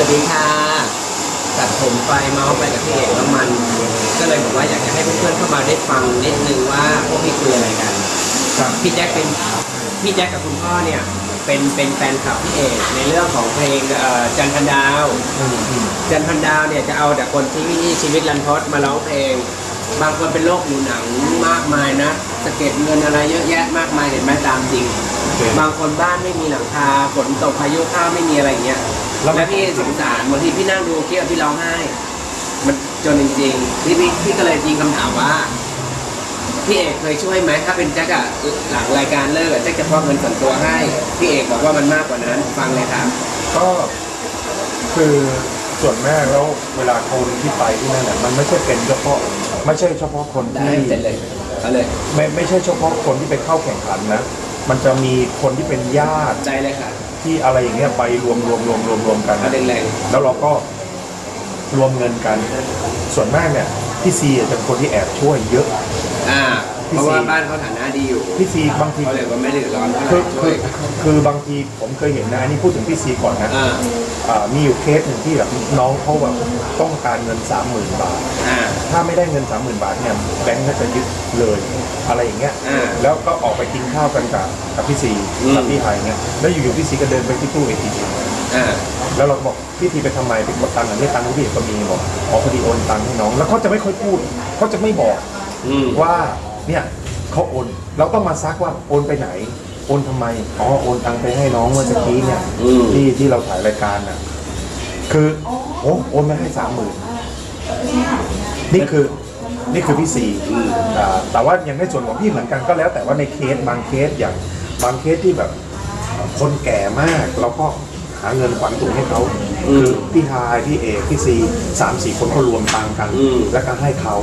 สวัสดีค่ะตัดผมไปเมาส์ไปกับพี่เอกแล้วมัน ก็เลยบอกว่าอยากจะให้เพื่อนๆเข้ามาได้ฟังนิดนึงว่าพวกพี่คุยอะไรกันครับพี่แจ็คเป็นพี่แจ็คกับคุณพ่อเนี่ยเป็นเป็นแฟนคลับพี่เอกในเรื่องของเพลงเอ่อจันทร์พันดาวอืมอืมจันทร์พันดาวเนี่ยจะเอาแต่คนที่ชีวิตรันทดมาร้องเพลง บางคนเป็นโรคผิวหนังมากมายนะสะเก็ดเงินอะไรเยอะแยะมากมายเห็นไหมตามจริงโอเคบางคนบ้านไม่มีหลังคาฝนตกพายุเข้าไม่มีอะไรอย่างเงี้ย แล้วแล้วพี่สงสารบางทีพี่นั่งดูเครียดพี่ร้องไห้ มันจนจริงๆพี่พี่พี่ก็เลยยิงคำถามว่า พี่เอกเคยช่วยไหมถ้าเป็นแจ็คอะหลังรายการเลิกอะแจ็คจะมอบเงินส่วนตัวให้ พี่เอกบอกว่ามันมากกว่านั้นฟังเลยครับ ก็คือส่วนแม่แล้วเวลาคนที่ไปที่นั่นน่ะมันไม่ใช่เป็นเฉพาะไม่ใช่เฉพาะคนได้ที่เสร็จเลยเอาเลยไม่ไม่ใช่เฉพาะคนที่ไปเข้าแข่งขันนะ มันจะมีคนที่เป็นญาติ ใจเลยค่ะ ที่อะไรอย่างเงี้ยไปรวมรวมรวมรวมรวมกันเอาแรงแล้วเราก็รวมเงินกัน ส่วนมากเนี่ยพี่ซีจะเป็นคนที่แอบช่วยเยอะ ๆอ่า เพราะว่าบ้านเขาฐานะดีอยู่พี่ซีบางทีเขาเลยว่าไม่เดือดร้อนเท่าไหคืร่อช่คืวยอคือบางทีผมเคยเห็นนะอันนี้พูดถึงพี่ซีก่อนนะอ่าอ่ามีอยู่เคสหนึ่งที่แบบน้องเขาแบบต้องการเงินสามหมื่นบาทอ่าถ้าไม่ได้เงินสามหมื่นบาทเนี่ยแบงก์ก็จะยึดเลยอะไรอย่างเงี้ยอ่าแล้วก็ออกไปกินข้าวกันกับกับพี่ซีอืมกับพี่ไฮเนี่ยแล้วอยู่ๆพี่ซีก็เดินไปที่ตู้เอทีเอ่าแล้วเราก็บอกพี่ทีไปทำไมไปกดตังค์อันนี้ตังค์ที่พี่เอกก็มีบอกอ๋อพอดีโอนตังค์ให้น้อง แล้วเขาจะไม่ค่อยพูดเขาจะไม่บอกอืมว่า เนี่ยเขาโอน เราต้องมาซักว่าโอนไปไหน โอนทำไม อ๋อ โอนตังค์ไปให้น้องเมื่อตะกี้เนี่ยอืมที่ที่เราถ่ายรายการน่ะ คือโอ้โอนมาให้สามหมื่นนี่คือนี่คือพี่ซีอ่าแต่ว่ายังในส่วนของพี่เหมือนกันก็แล้วแต่ว่าในเคสบางเคสอย่างบางเคสที่แบบคนแก่มากเราก็ หาเงินขวัญถุงให้เขาอืมคือพี่ฮายพี่เอกพี่ซีสามสี่คนก็รวมตังค์กันอืมแล้วก็ให้เขา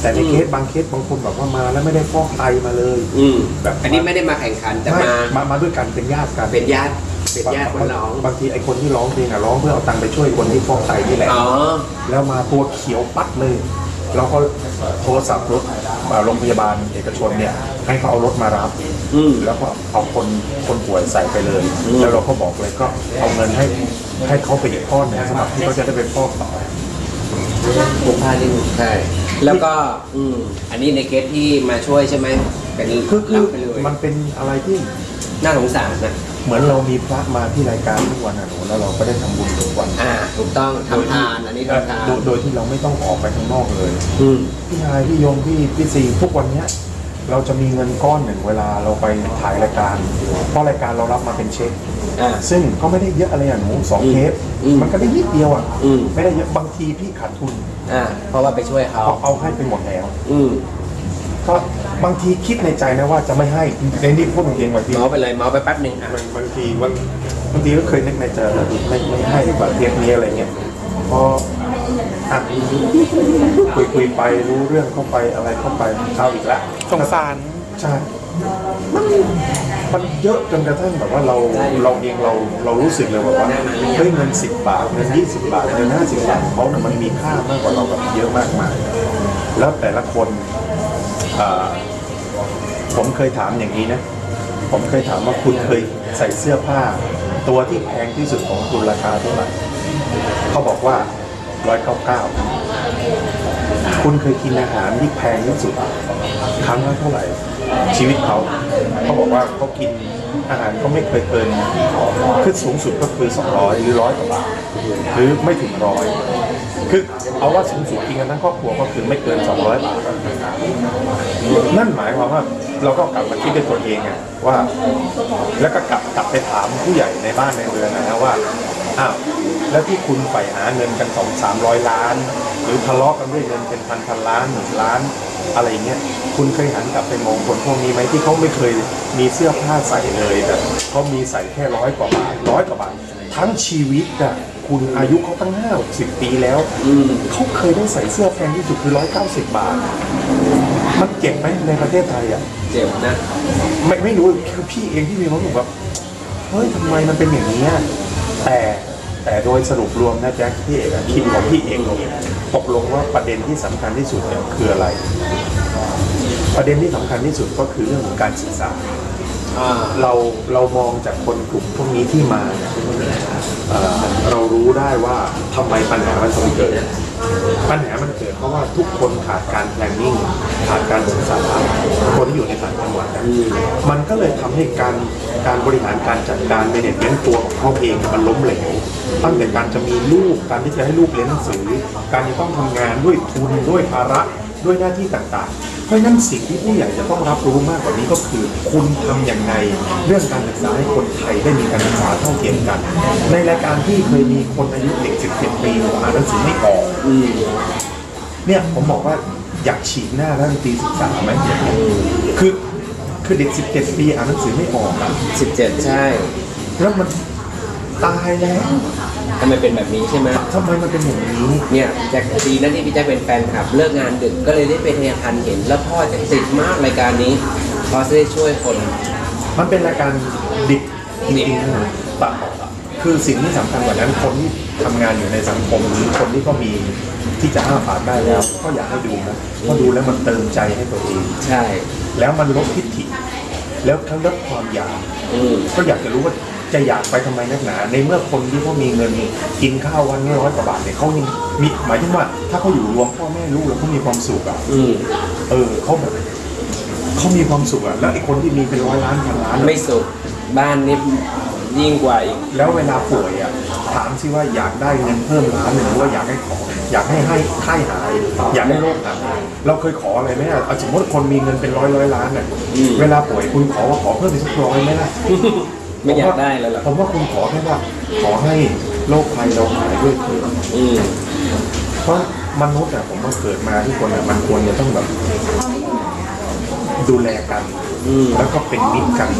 แต่ในอืมเคสบางเคสบางคนแบบว่ามาแล้วไม่ได้ฟอกไตมาเลยอืมแบบอันนี้ไม่ได้มาแข่งขันแต่ไม่มามามาด้วยกันเป็นญาติกันเป็นญาติเป็นญาติคนร้องบางทีไอ้คนที่ร้องเพลงอะร้องเพื่อเอาตังค์ไปช่วยคนที่ฟอกไตนี่แหละอ๋อแล้วมาตัวเขียวปัดเลยแล้วก็โทรศัพท์รถอ่า โรงพยาบาลเอกชนเนี่ยให้เขาเอารถมารับอืมแล้วก็เอาคนคนป่วยใส่ไปเลยอืมแล้วเราก็บอกเลยก็เอาเงินให้ให้เขาไปอีกก้อนหนึงสำหรับที่เขาจะได้ไปฟอกต่อ ผูกผ้าที่ใช่แล้วก็อืมอันนี้ในเคสที่มาช่วยใช่ไหมเป็นคือคือรับไปเลยมันเป็นอะไรที่น่าสงสารนะ เหมือนเรามีพระมาที่รายการทุกวันอะหนูแล้วเราก็ได้ทำบุญทุกวันอ่าถูกต้องทำทานอันนี้ทำทานโดยโดยที่เราไม่ต้องออกไปข้างนอกเลย อืม พี่นายพี่ยงพี่พี่ซีทุกวันเนี้ยเราจะมีเงินก้อนหนึ่งเวลาเราไปถ่ายรายการ เพราะรายการเรารับมาเป็นเช็ค อ่า ซึ่งก็ไม่ได้เยอะอะไรอะหนูสองอืมเทปอืมมันก็ได้นิดเดียวอะอืม ไม่ได้เยอะบางทีพี่ขาดทุนอ่า เพราะว่าไปช่วยเขาเอาเอาให้ไปหมดแล้ว อืม ก็บางทีคิดในใจนะว่าจะไม่ให้ในนี่พูดจริงๆบางทีเมาไปเลยเมาไปแป๊บหนึ่งอะบางบางทีบางบางทีก็เคยนึกในใจว่าไม่ไม่ให้ดีกว่าเทปนี้อะไรเงี้ยพออะคุยคุยไปรู้เรื่องเข้าไปอะไรเข้าไปเอาอีกละสงสารใช่มันมันเยอะจนกระทั่งแบบว่าเราเราเองเราเรารู้สึกเลยว่าว่าเฮ้ยเงินสิบบาทเงินยี่สิบบาทเงินห้าสิบบาทของเขาเนี่ยมันมีค่ามากกว่าเราแบบเยอะมากมายแล้วแต่ละคนอ่า ผมเคยถามอย่างนี้นะ ผมเคยถามว่าคุณเคยใส่เสื้อผ้า ตัวที่แพงที่สุดของคุณราคาเท่าไหร่เขาบอกว่าร้อยเก้าเก้าคุณเคยกินอาหารที่แพงที่สุดครั้งละเท่าไหร่ ชีวิตเขาเขาบอกว่าเขากินอาหารก็ไม่เคยเกินคือสูงสุดก็คือ 200 หรือร้อยกว่าบาทหรือไม่ถึงร้อยคือเอาว่าสูงสุดกินกันทั้งครอบครัวก็คือไม่เกิน 200 บาทนั่นหมายความว่าเราก็กลับมาคิดด้วยตัวเองไงว่า แล้วก็กลับกลับไปถามผู้ใหญ่ในบ้านในเรือนนะว่า อ้าวแล้วที่คุณใฝ่หาเงินกันสองสามร้อยล้าน หรือทะเลาะกันด้วยเงินเป็นพันพันล้านหมื่นล้าน อะไรอย่างเงี้ยคุณเคยหันกลับไปมองคนพวกนี้ไหมที่เขาไม่เคยมีเสื้อผ้าใส่เลยแบบเขามีใส่แค่ร้อยกว่าบาทร้อยกว่าบาททั้งชีวิตอะคุณอายุเขาตั้งห้าสิบปีแล้วอืมเขาเคยได้ใส่เสื้อแพงที่สุดคือร้อยเก้าสิบบาท มันเจ็บไหมในประเทศไทยอะเจ็บนะ ไม่ไม่รู้คือพี่เองที่มีความรู้สึกแบบเฮ้ยทำไมมันเป็นอย่างนี้ย แต่แต่โดยสรุปรวมนะแจ็คพี่เอกคิดของพี่เองตกลงว่าประเด็นที่สำคัญที่สุดเนี่ยคืออะไร ประเด็นที่สำคัญที่สุดก็คือเรื่องของการศึกษา เราเรามองจากคนกลุ่มพวกนี้ที่มาเนี่ยเรารู้ได้ว่าทำไมปัญหามันถึงเกิดปัญหามันเกิดเพราะว่าทุกคนขาดการ planning ขาดการศึกษาคนที่อยู่ในต่างจังหวัดนะมันก็เลยทำให้การการบริหารการจัดการ management ตัวของเขาเองมันล้มเหลวตั้งแต่การจะมีลูกการที่จะให้ลูกเรียนหนังสือ การที่ต้องทำงานด้วยทุนด้วยภาระด้วยหน้าที่ต่างๆ ราะฉะนั้นสิ่งที่ผู้ใหญ่จะต้องรับรู้มากกว่านี้ก็คือ คุณทำอย่างไรเรื่องการศึกษาให้คนไทยได้มีการศึกษาเท่าเทียมกัน ในรายการที่เคยมีคนอายุเด็ก17ปีอ่านหนังสือไม่ออกอืมเนี่ยผมบอกว่าอยากฉีกหน้ารัฐมนตรีศึกษาไหมคือคือเด็ก 17 ปีอ่านหนังสือไม่ออกอะสิบเจ็ดใช่ แล้วมันตายแล้ว ทำไมเป็นแบบนี้ใช่ไหมทำไมมันเป็นอย่างนี้เนี่ยแจ็คดีนะที่พี่แจ็คเป็นแฟนคลับ เลิกงานดึกก็เลยได้ไปเทียทันเห็น แล้วพ่อจะติดมากรายการนี้เพราะจะได้ช่วยคน มันเป็นรายการดิบจริงๆนะตัดออกอะคือสิ่งที่สำคัญกว่านั้นคนที่ทำงานอยู่ในสังคมหรือคนที่ก็มีที่จะอ้าปากได้แล้ว ก็อยากให้ดูนะเพราะดูแล้วมันเติมใจให้ตัวเองใช่ แล้วมันลดทิฏฐิแล้วเขาลดความอยากอืมก็อยากจะรู้ว่า จะอยากไปทำไมนักหนา ในเมื่อคนที่เขามีเงินกินข้าววันละร้อยกว่าบาทเนี่ยเขายังมีหมายถึงว่า ถ้าเขาอยู่รวมพ่อแม่ลูกแล้วเขามีความสุขอะอืมเออเขาแบบเขามีความสุขอะแล้วไอ้คนที่มีเป็นร้อยล้านพันล้านอะไม่สุขบ้านนี่ยิ่งกว่าอีกแล้วเวลาป่วยอะถามสิว่าอยากได้เงินเพิ่มล้านหนึ่งหรือว่าอยากให้ขอ อยากให้ให้ไข้หาย อยากให้โรคหายเราเคยขออะไรไหมอะเอาสมมติคนมีเงินเป็นร้อยร้อยล้านอะอืมเวลาป่วยคุณขอว่าขอเพิ่มอีกสักร้อยไหมล่ะ ไม่อยากได้แล้วเหรอผมว่าคุณขอแค่ว่า ขอให้โรคภัยเราหายด้วยเถิดอืมเพราะมนุษย์อะผมว่าเกิดมาทุกคนอะมันควรจะต้องแบบ ดูแลกันอืมแล้วก็เป็นมิตรกัน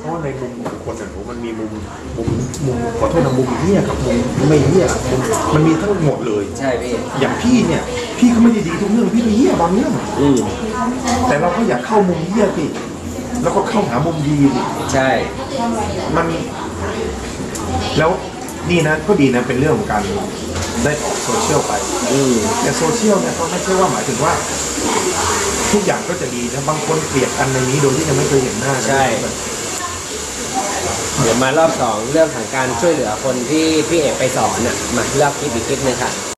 เพราะว่าในมุมของคนอะหนูมันมีมุมมุมมุมขอโทษนะมุมเหี้ยกับมุมไม่เหี้ยมุมมันมีทั้งหมดเลย ใช่พี่อย่างพี่เนี่ย พี่ก็ไม่ได้ดีทุกเรื่องพี่ก็เหี้ยบางเรื่องอืมแต่เราก็อยากเข้ามุมเหี้ยสิ แล้วก็เข้าหามุมดีสิใช่ มัน แล้วนี่นะก็ดีนะเป็นเรื่องของการได้ออกโซเชียลไปอืมแต่โซเชียลเนี่ยก็ไม่ใช่ว่าหมายถึงว่า ทุกอย่างก็จะดีนะบางคนเกลียดกันในนี้โดยที่ยังไม่เคยเห็นหน้ากันใช่ เดี๋ยวมารอบสองเรื่องของการช่วยเหลือคนที่พี่เอกไปสอนอะมาเลือกคลิปอีกคลิปหนึงค่ะ